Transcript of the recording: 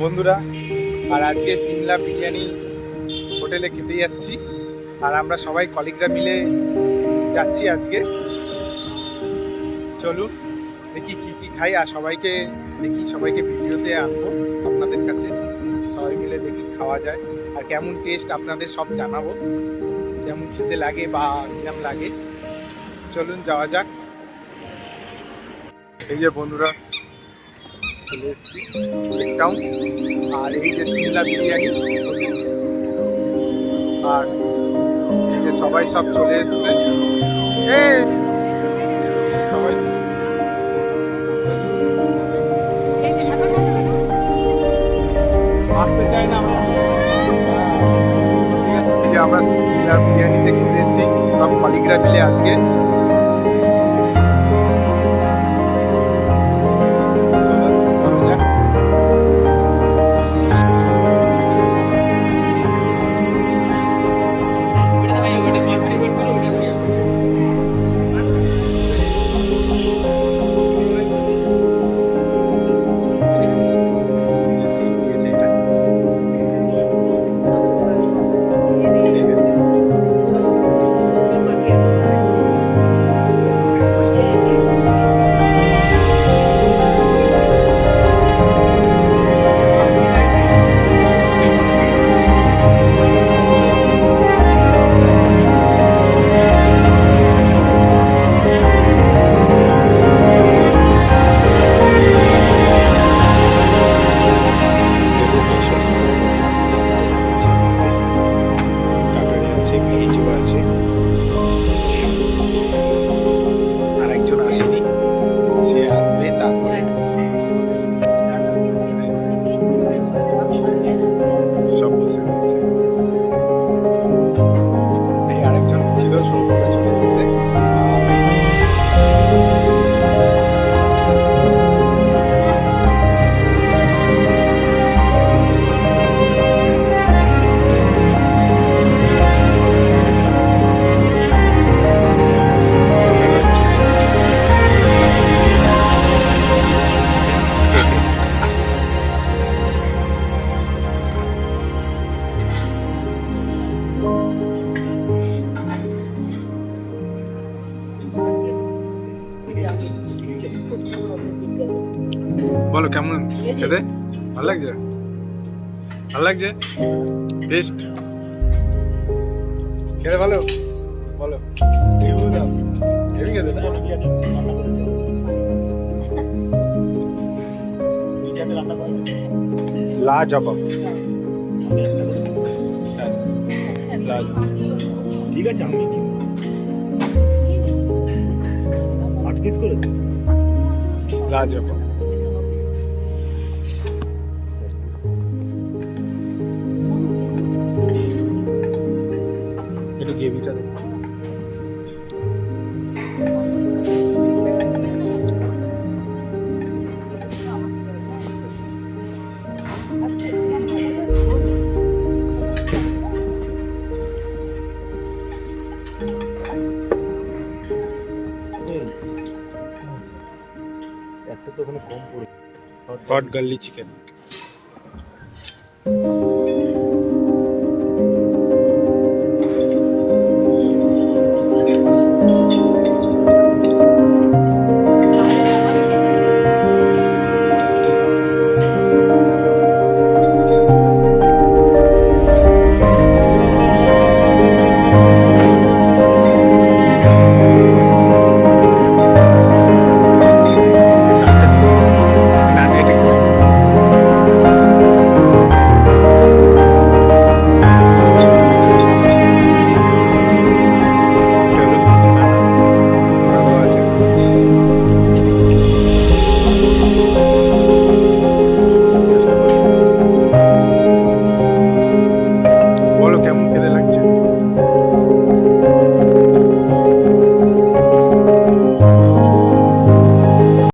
বন্ধুরা, আর আজকে সিমলা বিরিয়ানি হোটেলে খেতে যাচ্ছি। আর আমরা সবাই কলিগরা মিলে যাচ্ছি আজকে। চলুন, দেখি কি কি খাই, আর সবাইকে, দেখি সবাইকে ভিডিওতে আনব আপনাদের কাছে। সবাই মিলে দেখি খাওয়া যায়, আর কেমন টেস্ট আপনাদের সব জানাব। কেমন খেতে লাগে বা কেমন লাগে। চলুন, যাওয়া যাক। এই যে বন্ধুরা চলে এসেছি টাউন আর এই যে বিরিয়ানি, আর এই যে সবাই সব চলে এসছে। সবাই চাই না আমরা। সিমলা বিরিয়ানিতে খেতে এসেছি, সব কলিগরা মিলে আজকে। সব বলো কেমন? খেতে? ভালো লাগছে? ভালো লাগছে? টেস্ট খেতে ভালো? বলো। রিভিউ দাও। হেভি খেতে না? লাজবাব। ঠিক আছে আমি লাজবাব। একটা তো ওখানে কম পড়ে হট গার্লি চিকেন